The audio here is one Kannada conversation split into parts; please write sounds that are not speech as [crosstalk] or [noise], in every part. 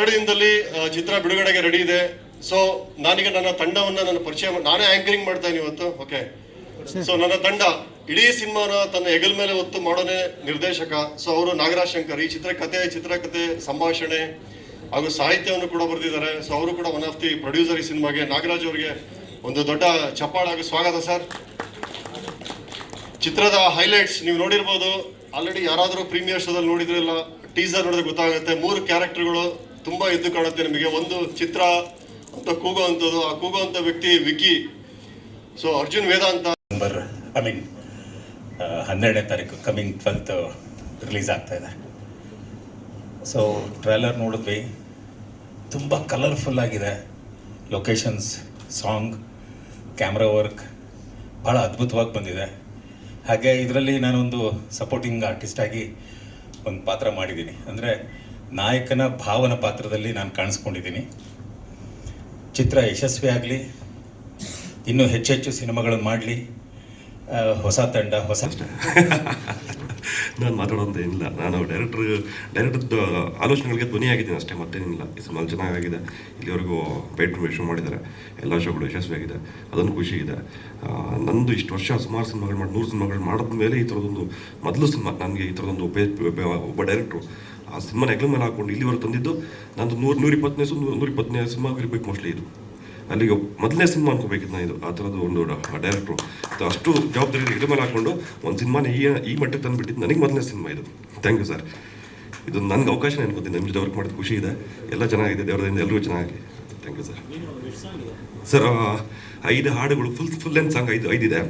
ಎರಡು ದಿನದಲ್ಲಿ ಚಿತ್ರ ಬಿಡುಗಡೆಗೆ ರೆಡಿ ಇದೆ. ಸೊ ನಾನೀಗ ನನ್ನ ತಂಡವನ್ನ ನನ್ನ ಪರಿಚಯ ನಾನೇ ಆಂಕರಿಂಗ್ ಮಾಡ್ತಾ ಇವತ್ತು. ಓಕೆ ಸೊ ನನ್ನ ತಂಡ ಇಡೀ ಸಿನಿಮಾನ ತನ್ನ ಹೆಗಲ್ ಮೇಲೆ ಒತ್ತು ಮಾಡೋನೇ ನಿರ್ದೇಶಕ. ಸೊ ಅವರು ನಾಗರಾಜ್ ಶಂಕರ್, ಈ ಚಿತ್ರಕಥೆ ಚಿತ್ರಕತೆ ಸಂಭಾಷಣೆ ಹಾಗೂ ಸಾಹಿತ್ಯವನ್ನು ಕೂಡ ಬರೆದಿದ್ದಾರೆ. ಸೊ ಅವರು ಕೂಡ ಒನ್ ಆಫ್ ದಿ ಪ್ರೊಡ್ಯೂಸರ್ ಈ ಸಿನಿಮಾಗೆ. ನಾಗರಾಜ್ ಅವರಿಗೆ ಒಂದು ದೊಡ್ಡ ಚಪ್ಪಾಳ ಹಾಗೂ ಸ್ವಾಗತ ಸರ್ ಚಿತ್ರದ ಹೈಲೈಟ್ಸ್ ನೀವು ನೋಡಿರ್ಬೋದು. ಆಲ್ರೆಡಿ ಯಾರಾದರೂ ಪ್ರೀಮಿಯರ್ ಶೋದಲ್ಲಿ ನೋಡಿದ್ರಲ್ಲ ಟೀಸರ್ ನೋಡಿದ್ರೆ ಗೊತ್ತಾಗುತ್ತೆ. ಮೂರು ಕ್ಯಾರೆಕ್ಟರ್ಗಳು ತುಂಬಾ ಎದ್ದು ಕಾಣುತ್ತೆ ನಿಮಗೆ. ಒಂದು ಚಿತ್ರ ಅಂತ ಕೂಗೋ ಅಂಥದ್ದು ಆ ಕೂಗೋ ಅಂತ ವ್ಯಕ್ತಿ Vicky. So Arjun Vedanta number I mean ಹನ್ನೆರಡನೇ ತಾರೀಕು ಕಮಿಂಗ್ ಟ್ವೆಲ್ತ್ ರಿಲೀಸ್ ಆಗ್ತಾ ಇದೆ. ಸೊ ಟ್ರೈಲರ್ ನೋಡಿದ್ವಿ. ತುಂಬ ಕಲರ್ಫುಲ್ ಆಗಿದೆ. ಲೊಕೇಶನ್ಸ್ ಸಾಂಗ್ ಕ್ಯಾಮ್ರಾ ವರ್ಕ್ ಭಾಳ ಅದ್ಭುತವಾಗಿ ಬಂದಿದೆ. ಹಾಗೆ ಇದರಲ್ಲಿ ನಾನೊಂದು ಸಪೋರ್ಟಿಂಗ್ ಆರ್ಟಿಸ್ಟಾಗಿ ಒಂದು ಪಾತ್ರ ಮಾಡಿದ್ದೀನಿ. ಅಂದರೆ ನಾಯಕನ ಭಾವನ ಪಾತ್ರದಲ್ಲಿ ನಾನು ಕಾಣಿಸ್ಕೊಂಡಿದ್ದೀನಿ. ಚಿತ್ರ ಯಶಸ್ವಿ ಆಗಲಿ, ಇನ್ನೂ ಹೆಚ್ಚೆಚ್ಚು ಸಿನಿಮಾಗಳನ್ನು ಮಾಡಲಿ ಹೊಸ ತಂಡ, ಹೊಸ ನಾನು ಮಾತಾಡೋದು ಏನಿಲ್ಲ. ನಾನು ಡೈರೆಕ್ಟ್ರ್ ಡೈರೆಕ್ಟರ್ದು ಆಲೋಚನೆಗಳಿಗೆ ಧ್ವನಿಯಾಗಿದ್ದೀನಿ ಅಷ್ಟೇ, ಮತ್ತೇನಿಲ್ಲ. ಈ ಸಿನಿಮಾ ಚೆನ್ನಾಗಿದೆ ಇಲ್ಲಿವರೆಗೂ ಪೇಟ್ ಶೋ ಮಾಡಿದ್ದಾರೆ. ಎಲ್ಲ ಶೋಗಳು ಯಶಸ್ವಿಯಾಗಿದೆ ಅದೊಂದು ಖುಷಿ ಇದೆ. ನಂದು ಇಷ್ಟು ವರ್ಷ ಸುಮಾರು ಸಿನಿಮಾಗಳು ಮಾಡಿ, ನೂರು ಸಿನಿಮಾಗಳು ಮಾಡಿದ ಮೇಲೆ ಈ ಥರದೊಂದು, ಮೊದಲು ಸಿನಿಮಾ, ನನಗೆ ಈ ಥರದೊಂದು ಒಬ್ಬ ಡೈರೆಕ್ಟ್ರು ಆ ಸಿನಿಮಾನ ನೆಗ್ಲ ಮೇಲೆ ಹಾಕೊಂಡು ಇಲ್ಲಿವರೆ ತಂದಿದ್ದು ನಂದು ನೂರು ನೂರ ಇಪ್ಪತ್ತನೇ ನೂರ ಇಪ್ಪತ್ತನೇ ಸಿನಿಮಾ ಇರಬೇಕು ಮೋಸ್ಟ್ಲಿ ಇದು. ಅಲ್ಲಿಗೆ ಮೊದಲನೇ ಸಿನಿಮಾ ಅನ್ಕೋಬೇಕಿತ್ತು ನಾನು ಇದು, ಆ ಥರದ್ದು ಒಂದು ಡೈರೆಕ್ಟ್ರು ಅಷ್ಟು ಜವಾಬ್ದಾರಿ ಇದ್ರ ಮೇಲೆ ಹಾಕೊಂಡು ಒಂದು ಸಿನಿಮಾನ ಈ ಈ ಮಟ್ಟಕ್ಕೆ ತಂದುಬಿಟ್ಟಿದ್ದು ನನಗೆ ಮೊದಲನೇ ಸಿನಿಮಾ ಇದು. ಥ್ಯಾಂಕ್ ಯು ಸರ್ ಇದು ನನಗೆ ಅವಕಾಶ ಅನ್ಕೋತೀನಿ ನಿಮ್ಮ ಜೊತೆ ವರ್ಕ್ ಮಾಡಿದ ಖುಷಿ ಇದೆ. ಎಲ್ಲ ಚೆನ್ನಾಗಿದೆ, ದೇವರದಿಂದ ಎಲ್ಲರೂ ಚೆನ್ನಾಗಲಿ ಥ್ಯಾಂಕ್ ಯು ಸರ್ ಸರ್ ಐದು ಹಾಡುಗಳು ಫುಲ್ ಫುಲ್ ಲೆಂತ್ ಸಾಂಗ್ ಐದು ಐದಿದೆ.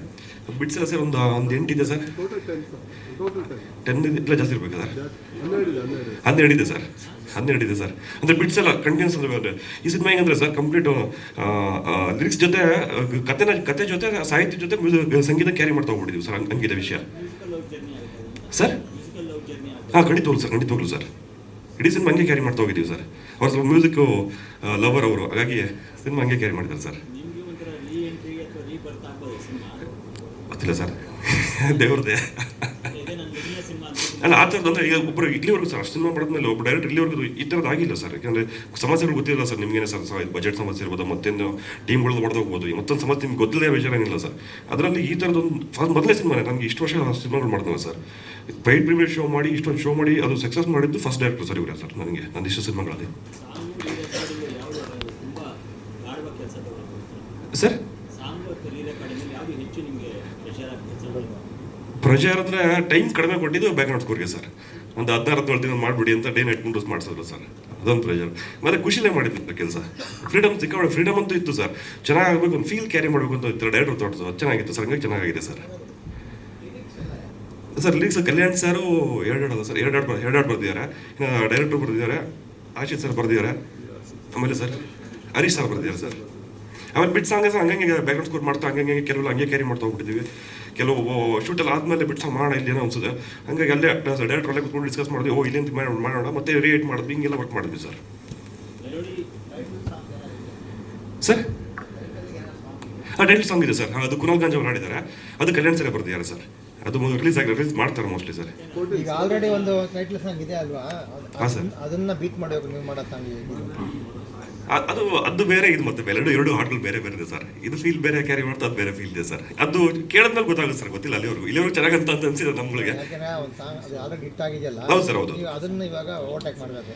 ಬಿಡ್ಸಲ್ಲ ಸರ್ ಒಂದು ಒಂದು ಎಂಟಿದೆ ಸರ್. ಟೆನ್ ಇಲ್ಲ ಜಾಸ್ತಿ ಇರಬೇಕು ಸರ್? ಹನ್ನೆರಡು ಇದೆ ಸರ್. ಹನ್ನೆರಡು ಇದೆ ಸರ್. ಅಂದರೆ ಬಿಟ್ಸ್ ಎಲ್ಲ ಕಂಟಿನ್ಯೂಸ್ ಅಂದರೆ ಈ ಸಿನಿಮಾ ಹೆಂಗಂದ್ರೆ ಸರ್ ಕಂಪ್ಲೀಟ್ ಲಿರಿಕ್ಸ್ ಜೊತೆ ಕತೆನ ಕಥೆನ ಕತೆ ಜೊತೆ ಸಾಹಿತ್ಯ ಜೊತೆ ಸಂಗೀತ ಕ್ಯಾರಿ ಮಾಡ್ತಾ ಹೋಗ್ಬಿಟ್ಟಿದ್ದೀವಿ ಸರ್ ಹಂಗ್- ಹಂಗಿದೆ ವಿಷಯ. ಸರ್? ಹಾಂ ಖಂಡಿತವಾಗ್ಲು ಸರ್ ಖಂಡಿತವಾಗ್ಲು ಸರ್. ಇಡೀ ಸಿನಿಮಾ ಹಂಗೆ ಕ್ಯಾರಿ ಮಾಡ್ತಾ ಹೋಗಿದ್ದೀವಿ ಸರ್. ಅವ್ರು ಸ್ವಲ್ಪ ಮ್ಯೂಸಿಕ್ಕು ಲವರ್ ಅವರು. ಹಾಗಾಗಿ ಸಿನಿಮಾ ಹಂಗೆ ಕ್ಯಾರಿ ಮಾಡಿದ್ದಾರೆ ಸರ್. ಗೊತ್ತಿಲ್ಲ ಸರ್. [laughs] ದೇವ್ರದೇ. ಅಲ್ಲ, ಆ ಥರದ್ದು ಅಂದರೆ ಈಗ ಒಬ್ಬರು ಇಲ್ಲಿವರೆಗೂ ಸರ್ ಅಷ್ಟು ಸಿನಿಮಾ ಮಾಡಿದ್ಮೇಲೆ ಒಬ್ಬ ಡೈರೆಕ್ಟ್ ಇಲ್ಲಿವರೆಗೂ ಈ ಥರದ್ದು ಆಗಿಲ್ಲ ಸರ್. ಯಾಕಂದರೆ ಸಮಸ್ಯೆಗಳು ಗೊತ್ತಿಲ್ಲ ಸರ್, ನಿಮಗೇನೆ ಸರ್ ಬಜೆಟ್ ಸಮಸ್ಯೆ ಇರ್ಬೋದು, ಮತ್ತೇನು ಟೀಮ್ಗಳು ಹೊಡೆದೋಗ್ಬೋದು ಮತ್ತೊಂದು ಸಮಸ್ಯೆ ನಿಮ್ಗೆ ಗೊತ್ತಿಲ್ಲದೆ ಏನಿಲ್ಲ ಸರ್. ಅದರಲ್ಲಿ ಈ ಥರದೊಂದು ಫಸ್ಟ್ ಮೊದಲೇ ಸಿನಿಮಾನೇ ನನಗೆ ಇಷ್ಟು ವರ್ಷ ಸಿನಿಮಾಗಳು ಮಾಡ್ತಾರೆ ಸರ್. ಪೈಟ್ ಪ್ರೀಮಿಯರ್ ಶೋ ಮಾಡಿ, ಇಷ್ಟೊಂದು ಶೋ ಮಾಡಿ, ಅದು ಸಕ್ಸಸ್ ಮಾಡಿದ್ದು ಫಸ್ಟ್ ಡೈರೆಕ್ಟರ್ ಸರ್ ಇವರೇ ಸರ್, ನನಗೆ ನನ್ನ ಇಷ್ಟು ಸಿನಿಮಾಗಳಲ್ಲಿ. ಸರ್? ಪ್ರೆಷರ್ ಅಂದರೆ ಟೈಮ್ ಕಡಿಮೆ ಕೊಟ್ಟಿದ್ದು ಬ್ಯಾಕ್ಗ್ರೌಂಡ್ ಸ್ಕೋರ್ಗೆ ಸರ್ ಒಂದು ಹದಿನಾರು ಹದಿನೇಳು ದಿನ ಮಾಡಿಬಿಡಿ ಅಂತ ಡೇ ನೈಟ್ ಮುಂಡೂಸ್ ಮಾಡಿಸಿದ್ರು ಸರ್ ಅದೊಂದು ಪ್ರೆಷರ್ ಮತ್ತೆ ಖುಷಿಲೇ ಮಾಡಿದ್ದು ಕೆಲಸ ಫ್ರೀಡಮ್ ಸಿಕ್ಕಾಬಳೆ ಫ್ರೀಡಮ್ ಅಂತೂ ಇತ್ತು ಸರ್ ಚೆನ್ನಾಗಬೇಕು ಒಂದು ಫೀಲ್ ಕ್ಯಾರಿ ಮಾಡಬೇಕು ಅಂತ ಇತ್ತು. ಡೈರೆಕ್ಟರ್ ತೋಟದು ಅದು ಚೆನ್ನಾಗಿತ್ತು ಸರ್ ಹಂಗಾಗಿ ಚೆನ್ನಾಗಿದೆ sir sir lyrics Kalyan sir ಎರಡು ಹಾಡಲ್ಲ ಸರ್ ಎರಡು ಹಾಡು ಎರಡು ಹಾಡು ಬರ್ದಿದ್ದಾರೆ ಡೈರೆಕ್ಟ್ರು ಬರೆದಿದ್ದಾರೆ ಆಶಿತ್ ಸರ್ ಬರ್ದಿದ್ದಾರೆ ಆಮೇಲೆ ಸರ್ ಹರೀಶ್ ಸರ್ ಬರ್ದಿದ್ದಾರೆ ಸರ್ ಆಮೇಲೆ ಬಿಟ್ ಸಾಂಗ್ ಸರ್ ಹಂಗಂಗೆ ಬ್ಯಾಕ್ಗ್ರೌಂಡ್ ಸ್ಕೋರ್ ಮಾಡ್ತಾ, ಹಂಗಂಗೆ ಕೆಲವು ಹಂಗೆ ಕ್ಯಾರಿ ಮಾಡ್ತಾ ಹೋಗ್ಬಿಟ್ಟಿದ್ದೀವಿ ಕೆಲವು ಶೂಟಲ್ಲಿ ಆದಮೇಲೆ ಮಾಡೋಣ ಇಲ್ಲಿ ಏನೋ ಅನ್ಸುತ್ತೆ. ಹಂಗಾಗಿ ಅಲ್ಲೇ ಡೈರೆಕ್ಟ್ ಅಲ್ಲೇ ಕೂತ್ಕೊಂಡು ಡಿಸ್ಕಸ್ ಮಾಡಿದ್ವಿ. ಓ ಇಲ್ಲಿಂದ ಮಾಡೋಣ? ಮತ್ತೆ ರಿಯೇಟ್ ಮಾಡಿದ್ವಿ. ಹಿಂಗೆಲ್ಲ ವರ್ಕ್ ಮಾಡಿದ್ವಿ ಸರ್ ಸರ್ ಹಾಂ ಡೈಲಿ ಸಾಂಗ್ ಇದೆ ಸರ್ ಅದು ಕುನಾಲ್ ಗಂಜ್ ಅವ್ರು ಹಾಡಿದ್ದಾರೆ. ಅದು ಕಲ್ಯಾಣ್ ಸರ್ ಬರ್ತಿದ್ದಾರೆ ಸರ್ ಅದು ರಿಲೀಸ್ ಆಗಿ ರಿಲೀಸ್ ಮಾಡ್ತಾರೆ ಮೋಸ್ಟ್ಲಿ ಸರ್ ಈಗ ಆಲ್ರೆಡಿ ಒಂದು ಟೈಟ್ಲ್ ಸಾಂಗ್ ಇದೆ ಅಲ್ವಾ? ಹಾಂ ಸರ್. ಅದನ್ನ ಬೀಟ್ ಮಾಡಬೇಕು ನೀವು ಮಾಡೋ ಸಾಂಗ್ ಅದು ಅದು ಬೇರೆ ಇದು ಮತ್ತೆ ಎರಡು ಎರಡು ಹಾಡುಗಳು ಬೇರೆ ಬೇರೆ ಇದೆ ಸರ್. ಇದು ಫೀಲ್ ಬೇರೆ ಕ್ಯಾರಿ ಮಾಡ್ತಾ ಅದು ಬೇರೆ ಫೀಲ್ ಇದೆ ಸರ್. ಅದು ಕೇಳಿದ್ಮೇಲೆ ಗೊತ್ತಾಗುತ್ತೆ ಸರ್ ಗೊತ್ತಿಲ್ಲ ಅಲ್ಲಿವರೆಗೂ ಇಲ್ಲಿವರು ಚೆನ್ನಾಗಂತ ಅಂತ ಅನ್ಸಿದೆ ನಮ್ಗಳಿಗೆ. ಹೌದು ಸರ್, ಹೌದು. ಅದನ್ನ ಇವಾಗ ಓವರ್ಟೇಕ್ ಮಾಡಬೇಕು.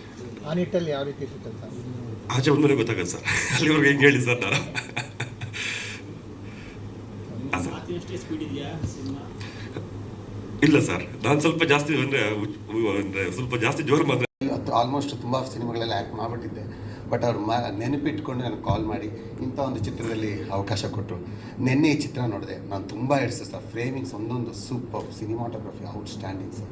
ಆ ನಿಟ್ಟಲ್ಲಿ ಯಾವ ರೀತಿ ಇರುತ್ತೆ ಅಂತ. ಆಚೆ ಬಂದ್ಮೇಲೆ ಗೊತ್ತಾಗುತ್ತೆ ಸರ್. ಅಲ್ಲಿವರೆಗೂ ಹೆಂಗ್ ಹೇಳಿ ಸರ್ ನಾನು. ಇಲ್ಲ ಸರ್. ನಾನು ಸ್ವಲ್ಪ ಜಾಸ್ತಿ ಅಂದರೆ ಅಂದರೆ ಸ್ವಲ್ಪ ಜಾಸ್ತಿ ಜೋರು ಮಾತ್ರ ಆಲ್ಮೋಸ್ಟ್ ತುಂಬ ಸಿನಿಮಾಗಳೆಲ್ಲ ಆ್ಯಕ್ಟ್ ಮಾಡಿಬಿಟ್ಟಿದ್ದೆ. ಬಟ್ ಅವ್ರು ಮಾ, ನೆನಪಿಟ್ಕೊಂಡು ನಾನು ಕಾಲ್ ಮಾಡಿ ಇಂಥ ಒಂದು ಚಿತ್ರದಲ್ಲಿ ಅವಕಾಶ ಕೊಟ್ಟರು ನಿನ್ನೆ ಈ ಚಿತ್ರ ನೋಡಿದೆ. ನಾನು ತುಂಬ ಹಿಡಿಸಿದೆ ಸರ್. ಫ್ರೇಮಿಂಗ್ಸ್ ಒಂದೊಂದು super cinematography outstandings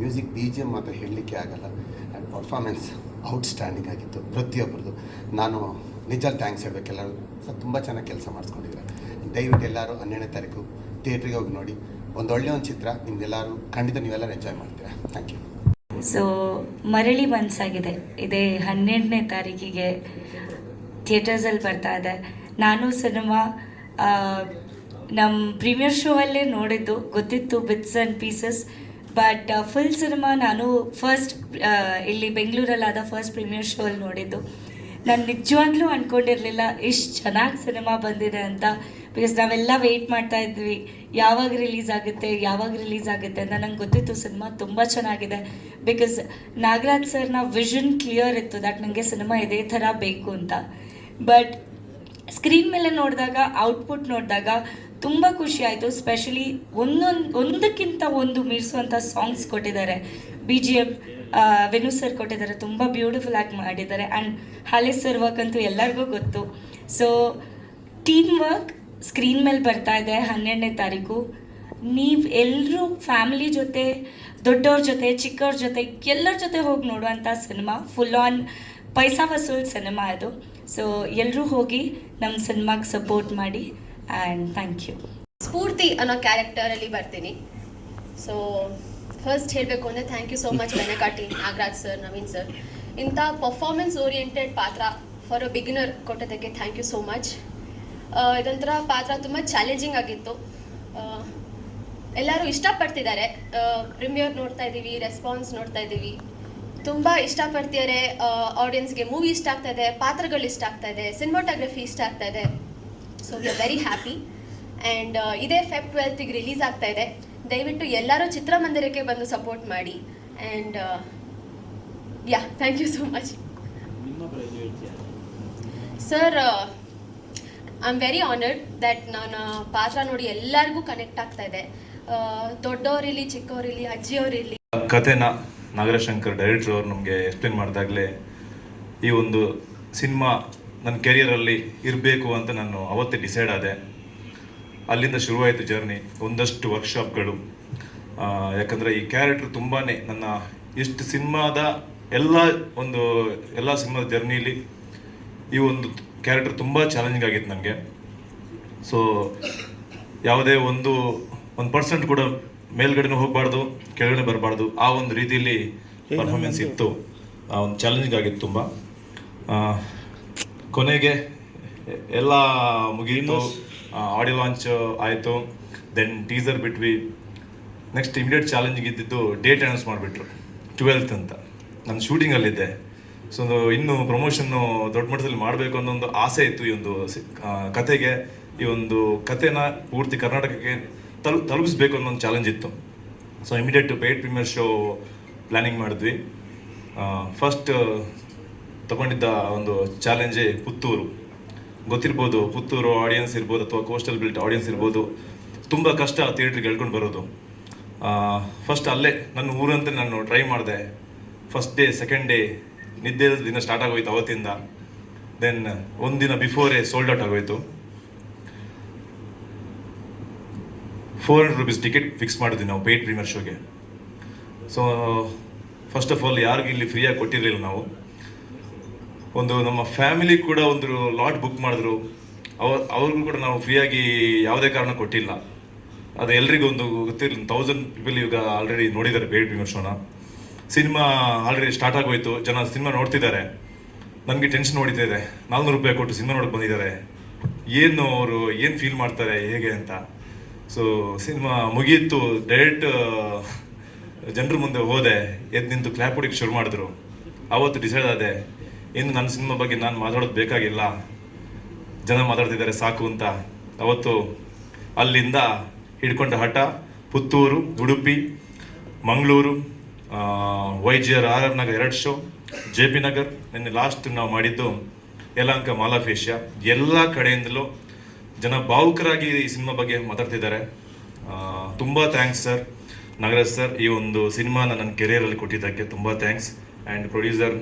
music B G M ಮಾತ್ರ ಹೇಳಲಿಕ್ಕೆ ಆಗಲ್ಲ. ಆ್ಯಂಡ್ ಪರ್ಫಾರ್ಮೆನ್ಸ್ ಔಟ್ ಸ್ಟ್ಯಾಂಡಿಂಗ್ ಆಗಿತ್ತು ಪ್ರತಿಯೊಬ್ಬರದು ನಾನು ನಿಜ ಥ್ಯಾಂಕ್ಸ್ ಹೇಳಬೇಕು ಎಲ್ಲರೂ. ಸರ್, ತುಂಬ ಚೆನ್ನಾಗಿ ಕೆಲಸ ಮಾಡಿಸ್ಕೊಂಡಿದ್ದಾರೆ. ದಯವಿಟ್ಟು ಎಲ್ಲರೂ ಹನ್ನೆರಡನೇ ತಾರೀಕು ಥಿಯೇಟ್ರಿಗೆ ಹೋಗಿ ನೋಡಿ. ಒಂದು ಒಳ್ಳೆಯ ಒಂದು ಚಿತ್ರ. ನಿಮ್ಗೆಲ್ಲರೂ ಖಂಡಿತ ನೀವೆಲ್ಲರೂ ಎಂಜಾಯ್ ಮಾಡ್ತೀರಾ. ಥ್ಯಾಂಕ್ ಯು ಸೊ ಮರಳಿ ಮನಸ್ಸಾಗಿದೆ ಇದೇ ಹನ್ನೆರಡನೇ ತಾರೀಕಿಗೆ ಥಿಯೇಟರ್ಸಲ್ಲಿ ಬರ್ತಾ ಇದೆ. ನಾನು ಸಿನಿಮಾ ನಮ್ಮ ಪ್ರೀಮಿಯರ್ ಶೋ ಅಲ್ಲೇ ನೋಡಿದ್ದು. ಗೊತ್ತಿತ್ತು bits and pieces but full cinema ನಾನು ಫಸ್ಟ್ ಇಲ್ಲಿ ಬೆಂಗಳೂರಲ್ಲಾದ ಫಸ್ಟ್ ಪ್ರೀಮಿಯರ್ ಶೋ ಅಲ್ಲಿ ನೋಡಿದ್ದು. ನಾನು ನಿಜವಾಗ್ಲೂ ಅಂದ್ಕೊಂಡಿರಲಿಲ್ಲ ಇಷ್ಟು ಚೆನ್ನಾಗಿ ಸಿನಿಮಾ ಬಂದಿದೆ ಅಂತ. ಬಿಕಾಸ್ ನಾವೆಲ್ಲ ವೆಯ್ಟ್ ಮಾಡ್ತಾ ಇದ್ವಿ. ಯಾವಾಗ ರಿಲೀಸ್ ಆಗುತ್ತೆ, ಯಾವಾಗ ರಿಲೀಸ್ ಆಗುತ್ತೆ ಅಂತ ನಂಗೆ ಗೊತ್ತಿತ್ತು. ಸಿನಿಮಾ ತುಂಬ ಚೆನ್ನಾಗಿದೆ. ಬಿಕಾಸ್ ನಾಗರಾಜ್ ಸರ್ನ ವಿಷನ್ ಕ್ಲಿಯರ್ ಇತ್ತು ದಟ್ ನನಗೆ ಸಿನಿಮಾ ಇದೇ ಥರ ಬೇಕು ಅಂತ. ಬಟ್ ಸ್ಕ್ರೀನ್ ಮೇಲೆ ನೋಡಿದಾಗ ಔಟ್ಪುಟ್ ನೋಡಿದಾಗ ತುಂಬ ಖುಷಿ ಆಯಿತು. ಸ್ಪೆಷಲಿ ಒಂದೊಂದು, ಒಂದಕ್ಕಿಂತ ಒಂದು ಮೀರಿಸುವಂಥ ಸಾಂಗ್ಸ್ ಕೊಟ್ಟಿದ್ದಾರೆ. B G M Venu sir ಕೊಟ್ಟಿದ್ದಾರೆ. ತುಂಬ ಬ್ಯೂಟಿಫುಲ್ ಆಗಿ ಮಾಡಿದ್ದಾರೆ. ಆ್ಯಂಡ್ ಹಳೆ ಸರ್ ವರ್ಕ್ ಅಂತೂ ಎಲ್ಲರಿಗೂ ಗೊತ್ತು. ಸೊ ಟೀಮ್ ವರ್ಕ್ ಸ್ಕ್ರೀನ್ ಮೇಲೆ ಬರ್ತಾ ಇದೆ, ಹನ್ನೆರಡನೇ ತಾರೀಕು. ನೀವು ಎಲ್ಲರೂ ಫ್ಯಾಮಿಲಿ ಜೊತೆ, ದೊಡ್ಡವ್ರ ಜೊತೆ, ಚಿಕ್ಕವ್ರ ಜೊತೆ, ಎಲ್ಲರ ಜೊತೆ ಹೋಗಿ ನೋಡುವಂಥ cinema full on paisa ವಸೂಲ್ cinema ಅದು. ಸೊ ಎಲ್ಲರೂ ಹೋಗಿ ನಮ್ಮ ಸಿನಿಮಾಗೆ ಸಪೋರ್ಟ್ ಮಾಡಿ ಆ್ಯಂಡ್ ಥ್ಯಾಂಕ್ ಯು ಸ್ಫೂರ್ತಿ ಅನ್ನೋ ಕ್ಯಾರೆಕ್ಟರಲ್ಲಿ ಬರ್ತೀನಿ. ಸೊ ಫಸ್ಟ್ ಹೇಳಬೇಕು ಅಂದರೆ thank you so much Benakati Nagaraj sir Naveen sir ಇಂಥ ಪರ್ಫಾರ್ಮೆನ್ಸ್ ಓರಿಯೆಂಟೆಡ್ ಪಾತ್ರ ಫಾರ್ ಅ ಬಿಗಿನರ್ ಕೊಟ್ಟೋದಕ್ಕೆ ಥ್ಯಾಂಕ್ ಯು ಸೋ ಮಚ್ ಇದೊಂಥರ ಪಾತ್ರ ತುಂಬ ಚಾಲೆಂಜಿಂಗ್ ಆಗಿತ್ತು. ಎಲ್ಲರೂ ಇಷ್ಟಪಡ್ತಿದ್ದಾರೆ. ಪ್ರಿಮಿಯರ್ ನೋಡ್ತಾ ಇದ್ದೀವಿ ರೆಸ್ಪಾನ್ಸ್ ನೋಡ್ತಾ ಇದ್ದೀವಿ. ತುಂಬ ಇಷ್ಟಪಡ್ತಿದ್ದಾರೆ ಆಡಿಯನ್ಸ್ಗೆ ಮೂವಿ ಇಷ್ಟ ಆಗ್ತಾ ಇದೆ ಪಾತ್ರಗಳು ಇಷ್ಟ ಆಗ್ತಾ ಇದೆ ಸಿನಿಮಾಟೋಗ್ರಫಿ ಇಷ್ಟ ಆಗ್ತಾ ಇದೆ. So we are very happy and ಇದೇ ಫೆಬ್ ಟ್ವೆಲ್ತಿಗೆ ರಿಲೀಸ್ ಆಗ್ತಾ ಇದೆ. ದಯವಿಟ್ಟು ಎಲ್ಲರೂ ಚಿತ್ರಮಂದಿರಕ್ಕೆ ಬಂದು ಸಪೋರ್ಟ್ ಮಾಡಿ. And yeah thank you so much sir I am very honoured that ನಾನು ಪಾತ್ರ ನೋಡಿ ಎಲ್ಲರಿಗೂ ಕನೆಕ್ಟ್ ಆಗ್ತಾ ಇದೆ. ದೊಡ್ಡವರಿರಲಿ ಚಿಕ್ಕವರಿರಲಿ ಅಜ್ಜಿಯವರಿರಲಿ ಕಥೆನ ನಾಗರಶಂಕರ್ ಡೈರೆಕ್ಟರ್ ಅವರು ನಮಗೆ ಎಕ್ಸ್ಪ್ಲೇನ್ ಮಾಡಿದಾಗಲೇ ಈ ಒಂದು ಸಿನಿಮಾ ನನ್ನ ಕೆರಿಯರಲ್ಲಿ ಇರಬೇಕು ಅಂತ ನಾನು ಅವತ್ತೇ ಡಿಸೈಡ್ ಆದೆ. ಅಲ್ಲಿಂದ ಶುರುವಾಯಿತು ಜರ್ನಿ ಒಂದಷ್ಟು ವರ್ಕ್ಶಾಪ್ಗಳು ಯಾಕಂದರೆ ಈ ಕ್ಯಾರೆಕ್ಟರ್ ತುಂಬಾ ನನ್ನ ಇಷ್ಟು ಸಿನಿಮಾದ ಎಲ್ಲ ಒಂದು ಎಲ್ಲ ಸಿನಿಮಾದ ಜರ್ನಿಲಿ ಈ ಒಂದು ಕ್ಯಾರೆಕ್ಟರ್ ತುಂಬ ಚಾಲೆಂಜಿಂಗ್ ಆಗಿತ್ತು ನನಗೆ ಸೊ ಯಾವುದೇ ಒಂದು ಒಂದು ಪರ್ಸೆಂಟ್ ಕೂಡ ಮೇಲ್ಗಡೆನೂ ಹೋಗಬಾರ್ದು ಕೆಳಗಡೆ ಬರಬಾರ್ದು ಆ ಒಂದು ರೀತಿಯಲ್ಲಿ ಪರ್ಫಾರ್ಮೆನ್ಸ್ ಇತ್ತು. ಆ ಒಂದು ಚಾಲೆಂಜಿಂಗ್ ಆಗಿತ್ತು ತುಂಬ. ಕೊನೆಗೆ ಎಲ್ಲ ಮುಗಿಯಿತು ಆಡಿಯೋ ಲಾಂಚ್ ಆಯಿತು. ದೆನ್ ಟೀಸರ್ ಬಿಟ್ವಿ. ನೆಕ್ಸ್ಟ್ ಇಮಿಡಿಯೇಟ್ ಚಾಲೆಂಜಿಂಗ್ ಇದ್ದಿದ್ದು ಡೇಟ್ ಅನೌನ್ಸ್ ಮಾಡಿಬಿಟ್ರು. ಟ್ವೆಲ್ತ್ ಅಂತ. ನಾನು ಶೂಟಿಂಗಲ್ಲಿದ್ದೆ ಸೊ ಇನ್ನು ಪ್ರಮೋಷನ್ನು ದೊಡ್ಡ ಮಟ್ಟದಲ್ಲಿ ಮಾಡಬೇಕು ಅನ್ನೋ ಒಂದು ಆಸೆ ಇತ್ತು ಈ ಒಂದು ಕತೆಗೆ ಈ ಒಂದು ಕಥೆನ ಪೂರ್ತಿ ಕರ್ನಾಟಕಕ್ಕೆ ತಲು, ತಲುಪಿಸ್ಬೇಕು ಅನ್ನೋ ಒಂದು ಚಾಲೆಂಜ್ ಇತ್ತು. So immediate paid premiere show planning ಮಾಡಿದ್ವಿ. ಫಸ್ಟ್ ತಗೊಂಡಿದ್ದ ಒಂದು ಚಾಲೆಂಜೇ ಪುತ್ತೂರು. ಗೊತ್ತಿರ್ಬೋದು, ಪುತ್ತೂರು ಆಡಿಯನ್ಸ್ ಇರ್ಬೋದು ಅಥವಾ ಕೋಸ್ಟಲ್ ಬಿಲ್ಟ್ ಆಡಿಯನ್ಸ್ ಇರ್ಬೋದು. ತುಂಬ ಕಷ್ಟ ಥಿಯೇಟ್ರಿಗೆ ಹೇಳ್ಕೊಂಡು ಬರೋದು. ಫಸ್ಟ್ ಅಲ್ಲೇ, ನನ್ನ ಊರಂತೆ ನಾನು ಟ್ರೈ ಮಾಡಿದೆ. ಫಸ್ಟ್ ಡೇ ಸೆಕೆಂಡ್ ಡೇ ನಿದ್ದೆ ದಿನ ಸ್ಟಾರ್ಟ್ ಆಗೋಯ್ತು ಅವತ್ತಿಂದ. ದೆನ್ ಒಂದಿನ ಬಿಫೋರೇ ಸೋಲ್ಡ್ ಔಟ್ ಆಗೋಯ್ತು. Four hundred rupees ticket fix ಮಾಡಿದ್ವಿ ನಾವು ಪೇಯ್ಡ್ ಪ್ರೀಮಿಯರ್ ಶೋಗೆ ಸೊ ಫಸ್ಟ್ ಆಫ್ ಆಲ್ ಯಾರಿಗೂ ಇಲ್ಲಿ ಫ್ರೀಯಾಗಿ ಕೊಟ್ಟಿರಲಿಲ್ಲ ನಾವು. ಒಂದು ನಮ್ಮ ಫ್ಯಾಮಿಲಿ ಕೂಡ ಒಂದು ಲಾಟ್ ಬುಕ್ ಮಾಡಿದ್ರು. ಅವ, ಅವ್ರಿಗೂ ಕೂಡ ನಾವು ಫ್ರೀಯಾಗಿ ಯಾವುದೇ ಕಾರಣ ಕೊಟ್ಟಿಲ್ಲ. ಅದು ಎಲ್ರಿಗೂ ಒಂದು ಗೊತ್ತಿರಲಿಲ್ಲ ತೌಸಂಡ್ ಪೀಪಲ್ ಈಗ ಆಲ್ರೆಡಿ ನೋಡಿದ್ದಾರೆ ಪೇಯ್ಡ್ ಪ್ರೀಮಿಯರ್ ಶೋನ ಸಿನಿಮಾ ಆಲ್ರೆಡಿ ಸ್ಟಾರ್ಟ್ ಆಗೋಯ್ತು. ಜನ ಸಿನಿಮಾ ನೋಡ್ತಿದ್ದಾರೆ. ನನಗೆ ಟೆನ್ಷನ್ ಹೊಡಿತಾ ಇದೆ. ನಾಲ್ನೂರು ರೂಪಾಯಿ ಕೊಟ್ಟು ಸಿನಿಮಾ ನೋಡಕ್ಕೆ ಬಂದಿದ್ದಾರೆ. ಏನು ಅವರು ಏನು ಫೀಲ್ ಮಾಡ್ತಾರೆ, ಹೇಗೆ ಅಂತ. ಸೊ ಸಿನಿಮಾ ಮುಗಿಯಿತು ಡೈರೆಕ್ಟ್ ಜನರ ಮುಂದೆ ಹೋದೆ. ಎದ್ದು ನಿಂತು ಕ್ಲಾಪ್ ಹೊಡಿಗೆ ಶುರು ಮಾಡಿದ್ರು. ಅವತ್ತು ಡಿಸೈಡ್ ಆದೆ, ಇನ್ನು ನನ್ನ ಸಿನಿಮಾ ಬಗ್ಗೆ ನಾನು ಮಾತಾಡೋದು ಬೇಕಾಗಿಲ್ಲ. ಜನ ಮಾತಾಡ್ತಿದ್ದಾರೆ, ಸಾಕು ಅಂತ. ಅವತ್ತು ಅಲ್ಲಿಂದ ಹಿಡ್ಕೊಂಡ ಹಠ, Puttur, Udupi, Mangaluru Y G R R R Nagar ಎರಡು ಶೋ, ಜೆ ಪಿ ನಗರ್, ನಿನ್ನೆ ಲಾಸ್ಟ್ ನಾವು ಮಾಡಿದ್ದು ಯಲಹಂಕ ಮಾಲಾಫೇಶಿಯಾ. ಎಲ್ಲ ಕಡೆಯಿಂದಲೂ ಜನ ಭಾವುಕರಾಗಿ ಈ ಸಿನಿಮಾ ಬಗ್ಗೆ ಮಾತಾಡ್ತಿದ್ದಾರೆ. ತುಂಬ ಥ್ಯಾಂಕ್ಸ್ ಸರ್ ನಾಗರಾಜ್ ಸರ್ ಈ ಒಂದು ಸಿನಿಮಾನ ನನ್ನ ಕೆರಿಯರಲ್ಲಿ ಕೊಟ್ಟಿದ್ದಕ್ಕೆ ತುಂಬ thanks and producer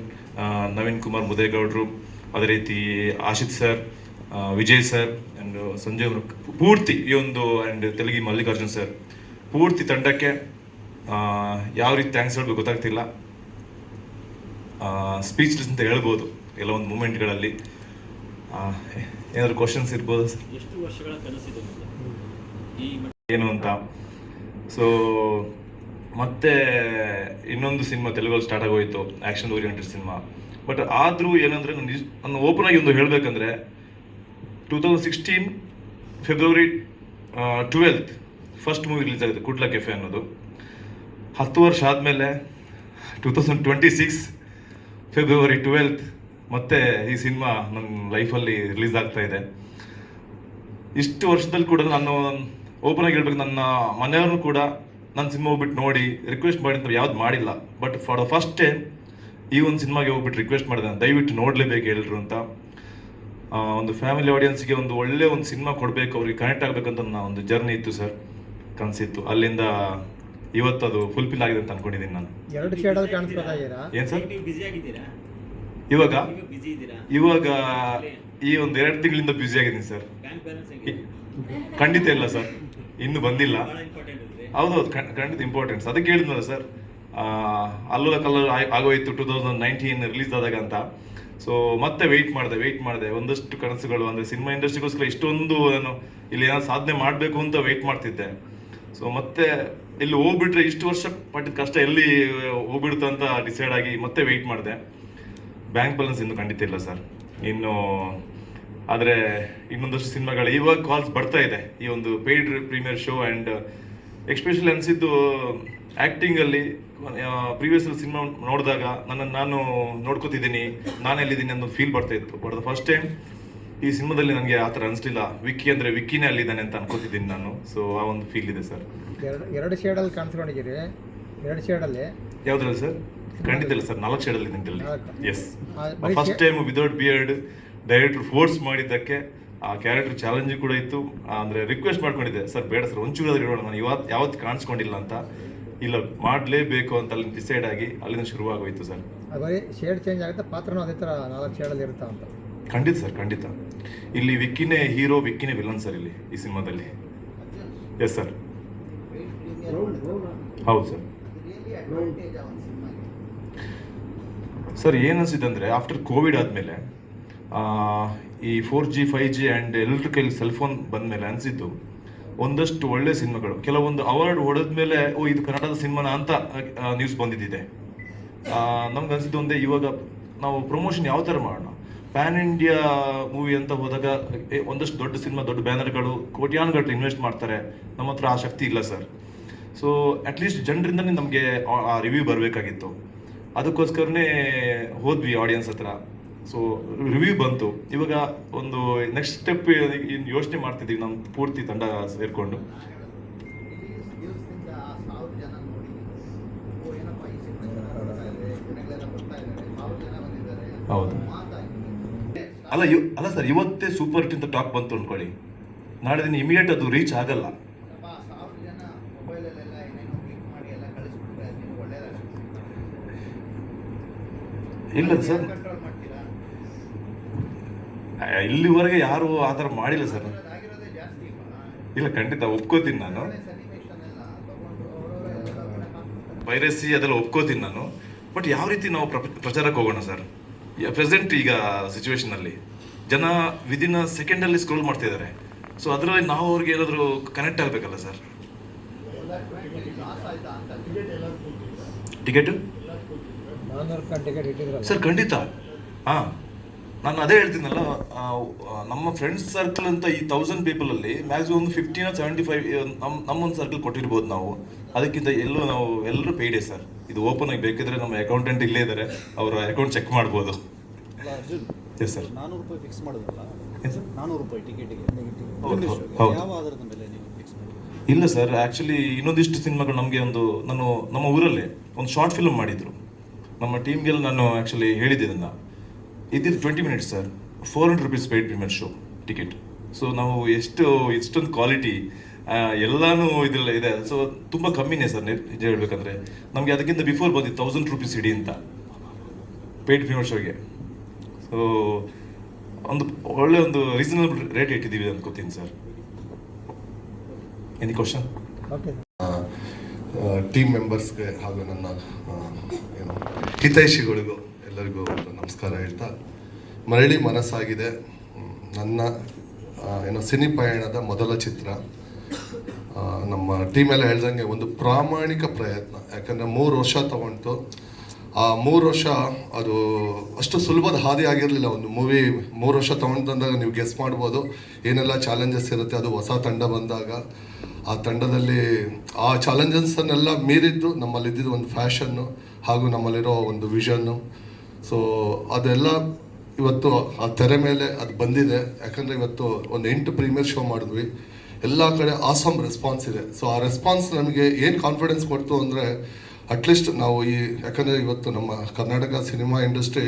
Naveen Kumar ಮುದೇಗೌಡರು, ಅದೇ ರೀತಿ Ashith sir Vijay sir and Sanjay ಪೂರ್ತಿ ಈ ಒಂದು ಆ್ಯಂಡ್ ತೆಲುಗಿ ಮಲ್ಲಿಕಾರ್ಜುನ್ ಸರ್ ಪೂರ್ತಿ ತಂಡಕ್ಕೆ ಯಾವ ರೀತಿ ಥ್ಯಾಂಕ್ಸ್ ಹೇಳಬೇಕು ಗೊತ್ತಾಗ್ತಿಲ್ಲ. ಸ್ಪೀಚ್ಲೆಸ್ ಅಂತ ಹೇಳ್ಬೋದು ಕೆಲವೊಂದು ಮೂಮೆಂಟ್ಗಳಲ್ಲಿ ಏನಾದ್ರು ಕ್ವಶನ್ಸ್ ಇರ್ಬೋದು? ಎಷ್ಟು ವರ್ಷಗಳ ಕನಸಿದೆ ಈ ಏನು ಅಂತ. ಸೊ ಮತ್ತೆ ಇನ್ನೊಂದು ಸಿನಿಮಾ ತೆಲುಗಲ್ಲಿ ಸ್ಟಾರ್ಟ್ ಆಗೋಯ್ತು ಆಕ್ಷನ್ ಓರಿಯೆಂಟೆಡ್ ಸಿನಿಮಾ. ಬಟ್ ಆದರೂ ಏನಂದ್ರೆ ನಾನು ಓಪನ್ ಆಗಿ ಒಂದು ಹೇಳಬೇಕಂದ್ರೆ two thousand sixteen February twelfth first movie release ಆಗಿದೆ ಕುಡ್ಲ ಕೆಫೆ ಅನ್ನೋದು. ಹತ್ತು ವರ್ಷ ಆದಮೇಲೆ two thousand twenty six February twelfth ಮತ್ತೆ ಈ ಸಿನಿಮಾ ನನ್ನ ಲೈಫಲ್ಲಿ ರಿಲೀಸ್ ಆಗ್ತಾ ಇದೆ. ಇಷ್ಟು ವರ್ಷದಲ್ಲಿ ಕೂಡ ನಾನು ಓಪನ್ ಆಗಿ ಹೇಳ್ಬೇಕು, ನನ್ನ ಮನೆಯವ್ರನ್ನು ಕೂಡ ನನ್ನ ಸಿನಿಮಾ ಹೋಗ್ಬಿಟ್ಟು ನೋಡಿ ರಿಕ್ವೆಸ್ಟ್ ಮಾಡಿ ಅಂತ ಯಾವ್ದು ಮಾಡಿಲ್ಲ. But for the first time ಈ ಒಂದು ಸಿನಿಮಾಗೆ ಹೋಗ್ಬಿಟ್ಟು ರಿಕ್ವೆಸ್ಟ್ ಮಾಡಿದೆ, ದಯವಿಟ್ಟು ನೋಡಲೇಬೇಕು ಹೇಳ್ರು ಅಂತ. ಒಂದು ಫ್ಯಾಮಿಲಿ ಆಡಿಯನ್ಸ್ಗೆ ಒಂದು ಒಳ್ಳೆ ಒಂದು ಸಿನಿಮಾ ಕೊಡಬೇಕು, ಅವ್ರಿಗೆ ಕನೆಕ್ಟ್ ಆಗಬೇಕಂತ ನನ್ನ ಒಂದು ಜರ್ನಿ ಇತ್ತು ಸರ್. ಕನಸಿತ್ತು. ಅಲ್ಲಿಂದ ಇವತ್ತು ಅದು ಫುಲ್ಫಿಲ್ ಆಗಿದೆ ಅಂತ ಅನ್ಕೊಂಡಿದ್ದೀನಿ ನಾನು. ಎರಡು ಶೇಡಲ್ಲಿ ಕಾಣಿಸ್ಕೊತಾ ಇದ್ದೀರಾ ಏನ್ ಸರ್? ನೀವು ಬ್ಯುಸಿ ಆಗಿದ್ದೀರಾ? ಇವಾಗ? ನೀವು ಬ್ಯುಸಿ ಇದ್ದೀರಾ ಇವಾಗ ಈ ಒಂದು ಎರಡು ತಿಂಗಳಿಂದ ಬ್ಯುಸಿ ಆಗಿದ್ದೀನಿ ಸರ್. ಬ್ಯಾಂಕ್ ಬ್ಯಾಲೆನ್ಸ್ ಹೆಂಗೆ ಖಂಡಿತ ಇಲ್ಲ ಸರ್. ಇನ್ನು ಬಂದಿಲ್ಲ. ಹೌದು ಹೌದು ಇದೆ ಹೌದೌದು ಖಂಡ್- ಖಂಡಿತ ಇಂಪಾರ್ಟೆಂಟ್ ಅದಕ್ಕೆ ಹೇಳಿದ್ನಲ್ಲ ಸರ್ ಅಲ್ಲೂ ಕಲರ್ ಆಗೋಯ್ತು ಟೂ ತೌಸಂಡ್ ನೈನ್ಟೀನ್ ರಿಲೀಸ್ ಆದಾಗ ಅಂತ. ಸೊ ಮತ್ತೆ ವೆಯ್ಟ್ ಮಾಡಿದೆ ವೆಯ್ಟ್ ಮಾಡಿದೆ. ಒಂದಷ್ಟು ಕನಸುಗಳು ಅಂದರೆ ಸಿನಿಮಾ ಇಂಡಸ್ಟ್ರಿಗೋಸ್ಕರ ಇಷ್ಟೊಂದು ನಾನು ಇಲ್ಲಿ ಏನಾದ್ರು ಸಾಧನೆ ಮಾಡಬೇಕು ಅಂತ ವೆಯ್ಟ್ ಮಾಡ್ತಿದ್ದೆ. ಸೊ ಮತ್ತೆ ಇಲ್ಲಿ ಹೋಗ್ಬಿಟ್ರೆ ಇಷ್ಟು ವರ್ಷ ಪಟ್ಟಿದ ಕಷ್ಟ ಎಲ್ಲಿ ಹೋಗ್ಬಿಡುತ್ತೆ ಅಂತ ಡಿಸೈಡ್ ಆಗಿ ಮತ್ತೆ ವೆಯ್ಟ್ ಮಾಡಿದೆ. ಬ್ಯಾಂಕ್ ಬ್ಯಾಲೆನ್ಸ್ ಇನ್ನು ಖಂಡಿತ ಇಲ್ಲ ಸರ್ ಇನ್ನು, ಆದರೆ ಇನ್ನೊಂದಷ್ಟು ಸಿನಿಮಾಗಳು, ಇವಾಗ ಕಾಲ್ಸ್ ಬರ್ತಾ ಇದೆ. ಈ ಒಂದು paid premiere show and especially ಅನಿಸಿದ್ದು ಆ್ಯಕ್ಟಿಂಗಲ್ಲಿ ಪ್ರೀವಿಯಸ್ ಸಿನಿಮಾ ನೋಡಿದಾಗ ನನ್ನನ್ನು ನಾನು ನೋಡ್ಕೋತಿದ್ದೀನಿ ನಾನು ಎಲ್ಲಿದ್ದೀನಿ ಅನ್ನೋ ಫೀಲ್ ಬರ್ತಾ ಇತ್ತು. ಬಟ್ ದ ಫಸ್ಟ್ ಟೈಮ್ ಈ ಸಿನಿಮಾದಲ್ಲಿ ನನಗೆ ಆ ಥರ ಅನಿಸ್ಲಿಲ್ಲ. ವಿಕ್ಕಿ ಅಂದರೆ ವಿಕ್ಕಿನೇ ಅಲ್ಲಿದ್ದಾನೆ ಅಂತ ಅನ್ಕೋತಿದ್ದೀನಿ ನಾನು. ಸೊ ಆ ಒಂದು ಫೀಲ್ ಇದೆ ಸರ್. ಎರಡು ಎರಡು ಶೇಡಲ್ಲಿ ಕಾಣಿಸ್ಕೊಂಡಿದ್ದೀರಿ. ಎರಡು ಶೇಡಲ್ಲಿ ಯಾವ್ದ್ರಲ್ಲಿ ಸರ್? ಖಂಡಿತ ಇಲ್ಲ. ಸರ್ ನಾಲ್ಕು ಶೇಡಲ್ಲಿ ನಿಂತಿಲ್ಲ. Yes first time without beard director force ಮಾಡಿದ್ದಕ್ಕೆ ಆ ಕ್ಯಾರೆಕ್ಟರ್ ಚಾಲೆಂಜ್ ಕೂಡ ಇತ್ತು. ಅಂದರೆ ರಿಕ್ವೆಸ್ಟ್ ಮಾಡ್ಕೊಂಡಿದ್ದೆ. ಸರ್ ಬೇಡ ಸರ್ ಒಂಚೂರಾದ್ರೂ ಇರೋಣ ನಾನು ಇವತ್ತು ಯಾವತ್ತು ಕಾಣಿಸ್ಕೊಂಡಿಲ್ಲ ಅಂತ. ಇಲ್ಲ ಮಾಡಲೇಬೇಕು ಅಂತ ಅಲ್ಲಿ ಡಿಸೈಡ್ ಆಗಿ ಅಲ್ಲಿಂದ ಶುರುವಾಗೋಯ್ತು ಸರ್. ಬರೀ ಶೇಡ್ ಚೇಂಜ್ ಆಗುತ್ತೆ ಪಾತ್ರನೂ ಅದೇ ಥರ ನಾಲ್ಕು ಶೇಡಲ್ಲಿ ಇರುತ್ತಾ ಅಂತ. ಖಂಡಿತ ಸರ್, ಖಂಡಿತ. ಇಲ್ಲಿ ವಿಕ್ಕಿನೇ ಹೀರೋ, ವಿಕ್ಕಿನೇ ವಿಲನ್ ಸರ್ ಇಲ್ಲಿ ಈ ಸಿನಿಮಾದಲ್ಲಿ. ಎಸ್ ಸರ್ ಹೌದು ಸರ್. ಸರ್ ಏನು ಅಂದರೆ ಆಫ್ಟರ್ ಕೋವಿಡ್ ಆದಮೇಲೆ ಈ four G five G and electrical cellphone cell phone ಬಂದಮೇಲೆ ಅನಿಸಿದ್ದು ಒಂದಷ್ಟು ಒಳ್ಳೆ ಸಿನಿಮಾಗಳು. ಕೆಲವೊಂದು ಅವಾರ್ಡ್ ಹೊಡೆದ್ಮೇಲೆ, ಓ, ಇದು ಕನ್ನಡದ ಸಿನಿಮಾನ ಅಂತ ನ್ಯೂಸ್ ಬಂದಿದ್ದಿದೆ. ನಮ್ಗೆ ಅನಿಸಿದ್ದು ಒಂದೇ, ಇವಾಗ ನಾವು ಪ್ರಮೋಷನ್ ಯಾವ ಥರ ಮಾಡೋಣ? ಪ್ಯಾನ್ ಇಂಡಿಯಾ ಮೂವಿ ಅಂತ ಹೋದಾಗ ಒಂದಷ್ಟು ದೊಡ್ಡ ಸಿನಿಮಾ, ದೊಡ್ಡ ಬ್ಯಾನರ್ಗಳು ಕೋಟ್ಯಾನುಗಟ್ಟಲೆ ಇನ್ವೆಸ್ಟ್ ಮಾಡ್ತಾರೆ. ನಮ್ಮ ಹತ್ರ ಆ ಶಕ್ತಿ ಇಲ್ಲ, ಸರ್. ಸೊ ಅಟ್ಲೀಸ್ಟ್ ಜನರಿಂದನೇ ನಮಗೆ ಆ ರಿವ್ಯೂ ಬರಬೇಕಾಗಿತ್ತು. ಅದಕ್ಕೋಸ್ಕರನೇ ಹೋದ್ವಿ ಆಡಿಯನ್ಸ್ ಹತ್ರ. ಸೊ ರಿವ್ಯೂ ಬಂತು. ಇವಾಗ ಒಂದು ನೆಕ್ಸ್ಟ್ ಸ್ಟೆಪ್ ಯೋಚನೆ ಮಾಡ್ತಿದ್ದೀವಿ ನಮ್ಮ ಪೂರ್ತಿ ತಂಡ ಸೇರಿಕೊಂಡು. ಹೌದು. ಅಲ್ಲ ಇವ್ ಅಲ್ಲ ಸರ್, ಇವತ್ತೇ ಸೂಪರ್ ಹಿಟ್ ಅಂತ ಟಾಕ್ ಬಂತು ಅನ್ಕೊಳ್ಳಿ. ನಾಳೆ ದಿನ ಇಮಿಡಿಯೇಟ್ ಅದು ರೀಚ್ ಆಗಲ್ಲ. ಇಲ್ಲ ಸರ್. ಇಲ್ಲಿವರೆಗೆ ಯಾರು ಆ ಥರ ಮಾಡಿಲ್ಲ ಸರ್. ಇಲ್ಲ, ಖಂಡಿತ ಒಪ್ಕೋತೀನಿ ನಾನು. ವೈರಸ್ಸಿ ಅದೆಲ್ಲ ಒಪ್ಕೋತೀನಿ ನಾನು. ಬಟ್ ಯಾವ ರೀತಿ ನಾವು ಪ್ರ- ಪ್ರಚಾರಕ್ಕೆ ಹೋಗೋಣ ಸರ್? ಪ್ರೆಸೆಂಟ್ ಈಗ ಸಿಚುವೇಶನಲ್ಲಿ ಜನ ವಿದಿನ್ ಸೆಕೆಂಡಲ್ಲಿ ಸ್ಕ್ರೋಲ್ ಮಾಡ್ತಿದ್ದಾರೆ ಸೊ ಅದರಲ್ಲಿ ನಾವು ಅವ್ರಿಗೆ ಏನಾದರೂ ಕನೆಕ್ಟ್ ಆಗಬೇಕಲ್ಲ ಸರ್ ಟಿಕೆಟ್ ಸರ್ ಖಂಡಿತ. ಹಾಂ. ನಾನು ಅದೇ ಹೇಳ್ತೀನಲ್ಲ ನಮ್ಮ ಫ್ರೆಂಡ್ಸ್ ಸರ್ಕಲ್ ಅಂತ ಈ ತೌಸಂಡ್ ಪೀಪಲಲ್ಲಿ ಮ್ಯಾಕ್ಸಿಮಮ್ ಒಂದು ಫಿಫ್ಟಿನ ಸೆವೆಂಟಿ ಫೈವ್ ನಮ್ಮ ನಮ್ಮೊಂದು ಸರ್ಕಲ್ ಕೊಟ್ಟಿರ್ಬೋದು ನಾವು. ಅದಕ್ಕಿಂತ ಎಲ್ಲೂ ನಾವು ಎಲ್ಲರೂ ಪೇಯ್ಡೆ ಸರ್ ಇದು ಓಪನ್ ಆಗಿ ಬೇಕಿದ್ರೆ ನಮ್ಮ ಅಕೌಂಟೆಂಟ್ ಇಲ್ಲೇ ಇದ್ದಾರೆ ಅವರ ಅಕೌಂಟ್ ಚೆಕ್ ಮಾಡ್ಬೋದು. ಎಸ್ ಸರ್ ನಾನೂರು ರೂಪಾಯಿ ಫಿಕ್ಸ್ ಮಾಡೋದಲ್ಲ? ಏನು ಸರ್ ನಾನೂರು ರೂಪಾಯಿ ಟಿಕೆಟಿಗೆ ಹೌದು, ಹೌದು, ಹೌದು. ಯಾವ ಆಧಾರದ ಮೇಲೆ ನೀವು ಫಿಕ್ಸ್ ಮಾಡೋದು ಇಲ್ಲ ಸರ್ ಆ್ಯಕ್ಚುಲಿ ಇನ್ನೊಂದಿಷ್ಟು ಸಿನಿಮಾಗಳು ನಮಗೆ ಒಂದು ನಾನು ನಮ್ಮ ಊರಲ್ಲೇ ಒಂದು ಶಾರ್ಟ್ ಫಿಲ್ಮ್ ಮಾಡಿದ್ರು. ನಮ್ಮ ಟೀಮ್ಗೆಲ್ಲ ನಾನು ಆ್ಯಕ್ಚುಲಿ ಹೇಳಿದ್ದೆ ಇದನ್ನು. ಇದಿದ್ದು twenty minutes sir four hundred rupees paid premiere show ticket so ನಾವು ಎಷ್ಟು ಎಷ್ಟೊಂದು ಕ್ವಾಲಿಟಿ ಎಲ್ಲಾನು ಇದೆಲ್ಲ ಇದೆ. ಸೊ ತುಂಬ ಕಮ್ಮಿನೇ ಸರ್ ನಿಜ ಹೇಳ್ಬೇಕಂದ್ರೆ. ನಮಗೆ ಅದಕ್ಕಿಂತ ಬಿಫೋರ್ ಬಂದಿದ್ದು ತೌಸಂಡ್ ರುಪೀಸ್ ಇಡಿ ಅಂತ. ಪೇಯ್ಡ್ ಪ್ರೀಮಿಯರ್ ಶೋಗೆ ಸೊ ಒಂದು ಒಳ್ಳೆ ಒಂದು ರೀಸನಬಲ್ ರೇಟ್ ಇಟ್ಟಿದ್ದೀವಿ ಅನ್ಕೋತೀನಿ sir any question okay team ಮೆಂಬರ್ಸ್ಗೆ ಹಾಗೂ ನನ್ನ ಏನು ಹಿತೈಷಿಗಳಿಗೂ ಎಲ್ಲರಿಗೂ ಒಂದು ನಮಸ್ಕಾರ ಹೇಳ್ತಾ, ಮರಳಿ ಮನಸ್ಸಾಗಿದೆ. ನನ್ನ ಏನೋ ಸಿನಿ ಪಯಣದ ಮೊದಲ ಚಿತ್ರ. ನಮ್ಮ ಟೀಮ್ ಎಲ್ಲ ಹೇಳ್ದಂಗೆ ಒಂದು ಪ್ರಾಮಾಣಿಕ ಪ್ರಯತ್ನ. ಯಾಕಂದರೆ ಮೂರು ವರ್ಷ ತಗೊಂಡು, ಆ ಮೂರು ವರ್ಷ ಅದು ಅಷ್ಟು ಸುಲಭದ ಹಾದಿ ಆಗಿರಲಿಲ್ಲ. ಒಂದು ಮೂವಿ ಮೂರು ವರ್ಷ ತಗೊಂಡಂದಾಗ ನೀವು ಗೆಸ್ ಮಾಡ್ಬೋದು, ಏನೆಲ್ಲ ಚಾಲೆಂಜಸ್ ಇರುತ್ತೆ, ಅದು ಹೊಸ ತಂಡ ಬಂದಾಗ. ಆ ತಂಡದಲ್ಲಿ ಆ ಚಾಲೆಂಜಸ್ಸನ್ನೆಲ್ಲ ಮೀರಿದ್ದು ನಮ್ಮಲ್ಲಿದ್ದಿದ್ದು ಒಂದು ಫ್ಯಾಷನ್ನು ಹಾಗೂ ನಮ್ಮಲ್ಲಿರೋ ಒಂದು ವಿಷನ್ನು ಸೊ ಅದೆಲ್ಲ ಇವತ್ತು ಆ ತೆರೆ ಮೇಲೆ ಅದು ಬಂದಿದೆ. ಯಾಕಂದರೆ ಇವತ್ತು ಒಂದು ಎಂಟು ಪ್ರೀಮಿಯರ್ ಶೋ ಮಾಡಿದ್ವಿ. ಎಲ್ಲ ಕಡೆ ಆಸಮ್ ರೆಸ್ಪಾನ್ಸ್ ಇದೆ. ಸೊ ಆ ರೆಸ್ಪಾನ್ಸ್ ನಮಗೆ ಏನು ಕಾನ್ಫಿಡೆನ್ಸ್ ಕೊಡ್ತು ಅಂದರೆ ಅಟ್ಲೀಸ್ಟ್ ನಾವು ಈ, ಯಾಕಂದರೆ ಇವತ್ತು ನಮ್ಮ ಕರ್ನಾಟಕ ಸಿನಿಮಾ ಇಂಡಸ್ಟ್ರಿ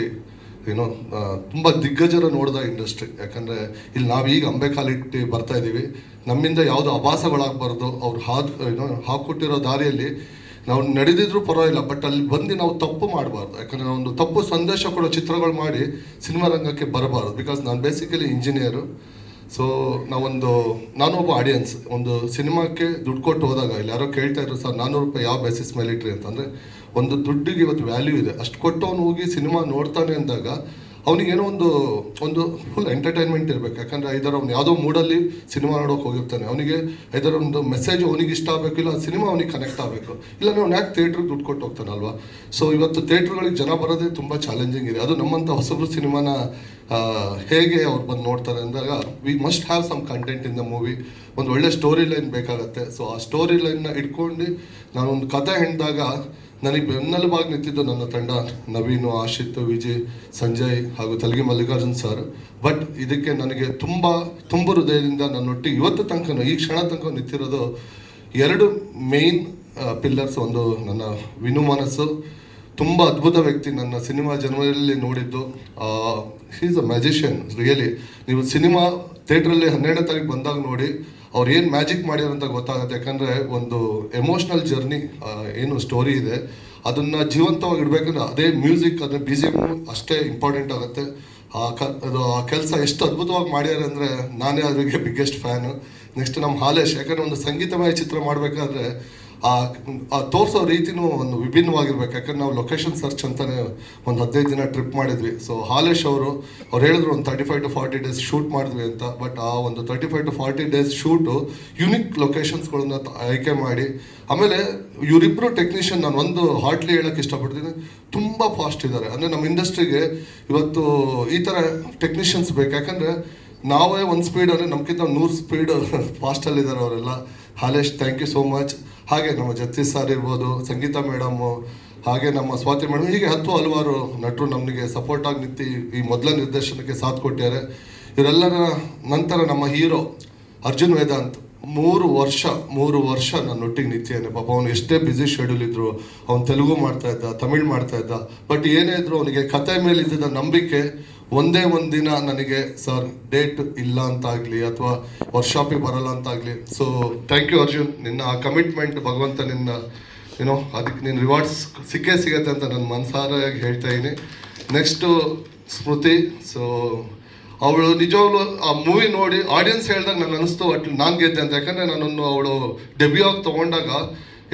ಏನೋ ತುಂಬ ದಿಗ್ಗಜರ ನೋಡಿದ ಇಂಡಸ್ಟ್ರಿ ಯಾಕಂದರೆ ಇಲ್ಲಿ ನಾವು ಈಗ ಅಂಬೆ ಕಾಲಿಟ್ಟು ಬರ್ತಾ ಇದ್ದೀವಿ ನಮ್ಮಿಂದ ಯಾವುದು ಅಭಾಸಗಳಾಗಬಾರ್ದು. ಅವ್ರು ಹಾದು ಏನೋ ಹಾಕೊಟ್ಟಿರೋ ದಾರಿಯಲ್ಲಿ ನಾವು ನಡೆದಿದ್ರು ಪರವಾಗಿಲ್ಲ ಬಟ್ ಅಲ್ಲಿ ಬಂದು ನಾವು ತಪ್ಪು ಮಾಡಬಾರ್ದು. ಯಾಕಂದರೆ ಒಂದು ತಪ್ಪು ಸಂದೇಶ ಕೊಡೋ ಚಿತ್ರಗಳು ಮಾಡಿ ಸಿನಿಮಾ ರಂಗಕ್ಕೆ ಬರಬಾರ್ದು. ಬಿಕಾಸ್ ನಾನು ಬೇಸಿಕಲಿ ಇಂಜಿನಿಯರು ಸೊ ನಾವೊಂದು, ನಾನು ಒಬ್ಬ ಆಡಿಯನ್ಸ್ ಒಂದು ಸಿನಿಮಾಕ್ಕೆ ದುಡ್ಡು ಕೊಟ್ಟು ಹೋದಾಗ, ಇಲ್ಲಿ ಯಾರೋ ಕೇಳ್ತಾ ಇದ್ರು, ಸರ್ ನಾನ್ನೂರು ರೂಪಾಯಿ ಯಾವ ಬೇಸಿಸ್ ಮೇಲೆ ಇಟ್ರಿ ಅಂತಂದರೆ, ಒಂದು ದುಡ್ಡಿಗೆ ಇವತ್ತು ವ್ಯಾಲ್ಯೂ ಇದೆ. ಅಷ್ಟು ಕೊಟ್ಟು ಅವನು ಹೋಗಿ ಸಿನಿಮಾ ನೋಡ್ತಾನೆ ಅಂದಾಗ ಅವನಿಗೇನೋ ಒಂದು ಒಂದು ಫುಲ್ ಎಂಟರ್ಟೈನ್ಮೆಂಟ್ ಇರಬೇಕು. ಯಾಕಂದರೆ ಐದರ ಅವ್ನು ಯಾವುದೋ ಮೂಡಲ್ಲಿ ಸಿನಿಮಾ ನೋಡೋಕೆ ಹೋಗಿರ್ತಾನೆ. ಅವನಿಗೆ ಐದರ ಒಂದು ಮೆಸೇಜ್ ಅವನಿಗೆ ಇಷ್ಟ ಆಗಬೇಕು, ಇಲ್ಲ ಸಿನಿಮಾ ಅವನಿಗೆ ಕನೆಕ್ಟ್ ಆಗಬೇಕು. ಇಲ್ಲ ಅವ್ನು ಯಾಕೆ ಥಿಯೇಟ್ರಿಗೆ ದುಡ್ಡು ಕೊಟ್ಟು ಹೋಗ್ತಾನಲ್ವಾ ಸೊ ಇವತ್ತು ಥಿಯೇಟ್ರ್ಗಳಿಗೆ ಜನ ಬರೋದೇ ತುಂಬ ಚಾಲೆಂಜಿಂಗ್ ಇದೆ. ಅದು ನಮ್ಮಂಥ ಹೊಸಬ್ರು ಸಿನಿಮಾನ ಹೇಗೆ ಅವ್ರು ಬಂದು ನೋಡ್ತಾರೆ ಅಂದಾಗ we must have some content in the movie ಒಂದು ಒಳ್ಳೆ ಸ್ಟೋರಿ ಲೈನ್ ಬೇಕಾಗತ್ತೆ. ಸೊ ಆ ಸ್ಟೋರಿ ಲೈನ್ನ ಇಟ್ಕೊಂಡು ನಾನೊಂದು ಕತೆ ಹೆಣ್ದಾಗ ನನಗೆ ಬೆನ್ನೆಲುಬಾಗಿ ನಿಂತಿದ್ದು ನನ್ನ ತಂಡ, ನವೀನು ಆಶಿತ್ ವಿಜಯ್, ಸಂಜಯ್ ಹಾಗೂ ತಲಗಿ ಮಲ್ಲಿಕಾರ್ಜುನ್ ಸರ್ ಬಟ್ ಇದಕ್ಕೆ ನನಗೆ ತುಂಬ ತುಂಬ ಹೃದಯದಿಂದ ನನ್ನೊಟ್ಟಿಗೆ ಇವತ್ತು ತನಕ ಈ ಕ್ಷಣ ತನಕ ನಿಂತಿರೋದು ಎರಡು ಮೇಯ್ನ್ ಪಿಲ್ಲರ್ಸ್ ಒಂದು ನನ್ನ ವಿನು ಮನಸ್ಸು. ತುಂಬ ಅದ್ಭುತ ವ್ಯಕ್ತಿ ನನ್ನ ಸಿನಿಮಾ ಜನ್ಮದಲ್ಲಿ ನೋಡಿದ್ದು. ಹೀಸ್ ಅ ಮ್ಯಾಜಿಷಿಯನ್ ರಿಯಲಿ ನೀವು ಸಿನಿಮಾ ಥಿಯೇಟ್ರಲ್ಲಿ ಹನ್ನೆರಡನೇ ತಾರೀಕು ಬಂದಾಗ ನೋಡಿ ಅವ್ರು ಏನು ಮ್ಯಾಜಿಕ್ ಮಾಡ್ಯಾರ ಅಂತ ಗೊತ್ತಾಗುತ್ತೆ. ಯಾಕಂದರೆ ಒಂದು ಎಮೋಷ್ನಲ್ ಜರ್ನಿ ಏನು ಸ್ಟೋರಿ ಇದೆ. ಅದನ್ನು ಜೀವಂತವಾಗಿ ಇಡಬೇಕಂದ್ರೆ ಅದೇ ಮ್ಯೂಸಿಕ್, ಅದೇ ಬಿ ಅಷ್ಟೇ ಇಂಪಾರ್ಟೆಂಟ್ ಆಗುತ್ತೆ. ಆ ಕ, ಅದು ಆ ಕೆಲಸ ಎಷ್ಟು ಅದ್ಭುತವಾಗಿ ಮಾಡ್ಯಾರ ಅಂದರೆ ನಾನೇ ಅದರಿಗೆ ಬಿಗ್ಗೆಸ್ಟ್ ಫ್ಯಾನು ನೆಕ್ಸ್ಟ್ ನಮ್ಮ ಹಾಲೇಶ್, ಯಾಕಂದರೆ ಒಂದು ಸಂಗೀತಮಯ ಚಿತ್ರ ಮಾಡಬೇಕಾದ್ರೆ ಆ ತೋರಿಸೋ ರೀತಿನೂ ಒಂದು ವಿಭಿನ್ನವಾಗಿರ್ಬೇಕು. ಯಾಕಂದ್ರೆ ನಾವು ಲೊಕೇಶನ್ ಸರ್ಚ್ ಅಂತಲೇ ಒಂದು ಹದಿನೈದು ದಿನ ಟ್ರಿಪ್ ಮಾಡಿದ್ವಿ. ಸೊ ಹಾಲೇಶ್ ಅವರು, ಅವ್ರು ಹೇಳಿದ್ರು ಒಂದು thirty five to forty days shoot ಮಾಡಿದ್ವಿ ಅಂತ. ಬಟ್ ಆ ಒಂದು thirty five to forty days shoot unique ಲೊಕೇಶನ್ಸ್ಗಳನ್ನ ಆಯ್ಕೆ ಮಾಡಿ. ಆಮೇಲೆ ಇವರಿಬ್ಬರು ಟೆಕ್ನಿಷಿಯನ್ ನಾನು ಒಂದು ಹಾರ್ಟ್ಲಿ ಹೇಳೋಕ್ಕೆ ಇಷ್ಟಪಡ್ತೀನಿ. ತುಂಬ ಫಾಸ್ಟ್ ಇದ್ದಾರೆ ಅಂದರೆ ನಮ್ಮ ಇಂಡಸ್ಟ್ರಿಗೆ ಇವತ್ತು ಈ ಥರ ಟೆಕ್ನಿಷಿಯನ್ಸ್ ಬೇಕು. ಯಾಕಂದರೆ ನಾವೇ ಒಂದು ಸ್ಪೀಡ್ ಅಂದರೆ ನಮ್ಗಿಂತ ನೂರು ಸ್ಪೀಡ್ ಫಾಸ್ಟಲ್ಲಿದ್ದಾರೆ [laughs] ಅವರೆಲ್ಲ. Halesh thank you so much ಹಾಗೆ ನಮ್ಮ ಜಗದೀಶ್ ಸರ್ ಇರ್ಬೋದು, ಸಂಗೀತ ಮೇಡಮು ಹಾಗೆ ನಮ್ಮ ಸ್ವಾತಿ ಮೇಡಮ್ ಹೀಗೆ ಹತ್ತು ಹಲವಾರು ನಟರು ನಮಗೆ ಸಪೋರ್ಟ್ ಆಗಿ ನಿಂತು ಈ ಮೊದಲ ನಿರ್ದೇಶನಕ್ಕೆ ಸಾಥ್ ಕೊಟ್ಟಿದ್ದಾರೆ ಇವರೆಲ್ಲರ ನಂತರ ನಮ್ಮ ಹೀರೋ ಅರ್ಜುನ್ ವೇದಾಂತ್, ಮೂರು ವರ್ಷ ಮೂರು ವರ್ಷ ನಾನು ಒಟ್ಟಿಗೆ ನಿಂತಿದ್ದೇನೆ. ಪಾಪ ಅವನು ಎಷ್ಟೇ ಬ್ಯುಸಿ ಶೆಡ್ಯೂಲ್ ಇದ್ರು ಅವನು ತೆಲುಗು ಮಾಡ್ತಾ ಇದ್ದ, ತಮಿಳ್ ಮಾಡ್ತಾ ಇದ್ದ ಬಟ್ ಏನೇ ಇದ್ರು ಅವನಿಗೆ ಕತೆ ಮೇಲೆ ಇದ್ದ ನಂಬಿಕೆ ಒಂದೇ ಒಂದು ದಿನ ನನಗೆ, ಸರ್, ಡೇಟ್ ಇಲ್ಲ ಅಂತಾಗಲಿ ಅಥವಾ ವರ್ಕ್ಶಾಪಿಗೆ ಬರಲ್ಲ ಅಂತಾಗಲಿ. So thank you Arjun. ನಿನ್ನ ಆ ಕಮಿಟ್ಮೆಂಟ್ ಭಗವಂತ ನಿನ್ನ ಏನೋ ಅದಕ್ಕೆ ನಿನ್ನ ರಿವಾರ್ಡ್ಸ್ ಸಿಕ್ಕೇ ಸಿಗತ್ತೆ ಅಂತ ನನ್ನ ಮನಸಾರಾಗಿ ಹೇಳ್ತಾ ಇದ್ದೀನಿ. ನೆಕ್ಸ್ಟು ಸ್ಮೃತಿ. ಸೊ ಅವಳು ನಿಜವಾಗ್ಲೂ ಆ ಮೂವಿ ನೋಡಿ ಆಡಿಯನ್ಸ್ ಹೇಳಿದಾಗ ನನಗೆ ಅನಿಸ್ತು ಅಟ್ ನಾನು ಗೆದ್ದೆ ಅಂತ. ಯಾಕಂದರೆ ನಾನೊಂದು ಅವಳು ಡೆಬ್ಯೂ ಆಗಿ ತೊಗೊಂಡಾಗ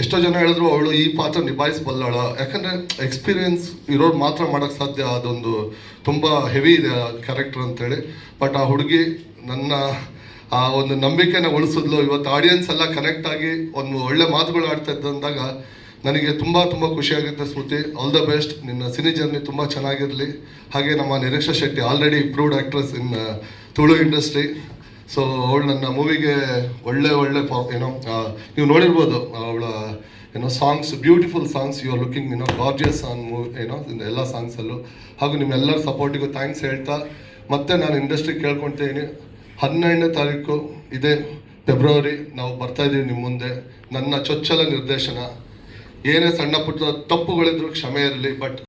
ಎಷ್ಟೋ ಜನ ಹೇಳಿದ್ರು ಅವಳು ಈ ಪಾತ್ರ ನಿಭಾಯಿಸಬಲ್ಲಳ. ಯಾಕಂದರೆ ಎಕ್ಸ್ಪೀರಿಯನ್ಸ್ ಇರೋರು ಮಾತ್ರ ಮಾಡೋಕ್ಕೆ ಸಾಧ್ಯ ಅದೊಂದು ತುಂಬ ಹೆವಿ ಇದೆ ಆ ಕ್ಯಾರೆಕ್ಟರ್ ಅಂತೇಳಿ. ಬಟ್ ಆ ಹುಡುಗಿ ನನ್ನ ಆ ಒಂದು ನಂಬಿಕೆನ ಉಳಿಸಿದ್ಲು. ಇವತ್ತು ಆಡಿಯನ್ಸ್ ಎಲ್ಲ ಕನೆಕ್ಟ್ ಆಗಿ ಒಂದು ಒಳ್ಳೆ ಮಾತುಗಳು ಆಡ್ತಾ ಇದ್ದಂದಾಗ ನನಗೆ ತುಂಬ ತುಂಬ ಖುಷಿಯಾಗುತ್ತೆ ಸ್ಮೃತಿ. ಆಲ್ ದ ಬೆಸ್ಟ್ ನಿನ್ನ ಸಿನಿ ಜರ್ನಿ ತುಂಬ ಚೆನ್ನಾಗಿರಲಿ. ಹಾಗೆ ನಮ್ಮ Niriksha Shetty already improved actress in Tulu industry so ಅವಳು ನನ್ನ ಮೂವಿಗೆ ಒಳ್ಳೆ ಒಳ್ಳೆ ಫಾ ಏನೋ ನೀವು ನೋಡಿರ್ಬೋದು, ಅವಳ ಏನೋ songs beautiful songs you are looking ಏನೋ ಗಾರ್ಜಿಯಸ್ ಆನ್ ಮೂವಿ ಏನೋ ಎಲ್ಲ ಸಾಂಗ್ಸಲ್ಲೂ ಹಾಗೂ ನಿಮ್ಮೆಲ್ಲರ ಸಪೋರ್ಟಿಗೂ ಥ್ಯಾಂಕ್ಸ್ ಹೇಳ್ತಾ, ಮತ್ತೆ ನಾನು ಇಂಡಸ್ಟ್ರಿ ಕೇಳ್ಕೊತೀನಿ. ಹನ್ನೆರಡನೇ ತಾರೀಕು ಇದೇ ಫೆಬ್ರವರಿ ನಾವು ಬರ್ತಾ ಇದ್ದೀವಿ ನಿಮ್ಮ ಮುಂದೆ. ನನ್ನ ಚೊಚ್ಚಲ ನಿರ್ದೇಶನ. ಏನೇ ಸಣ್ಣ ಪುಟ್ಟ ತಪ್ಪುಗಳಿದ್ರು ಕ್ಷಮೆ ಇರಲಿ ಬಟ್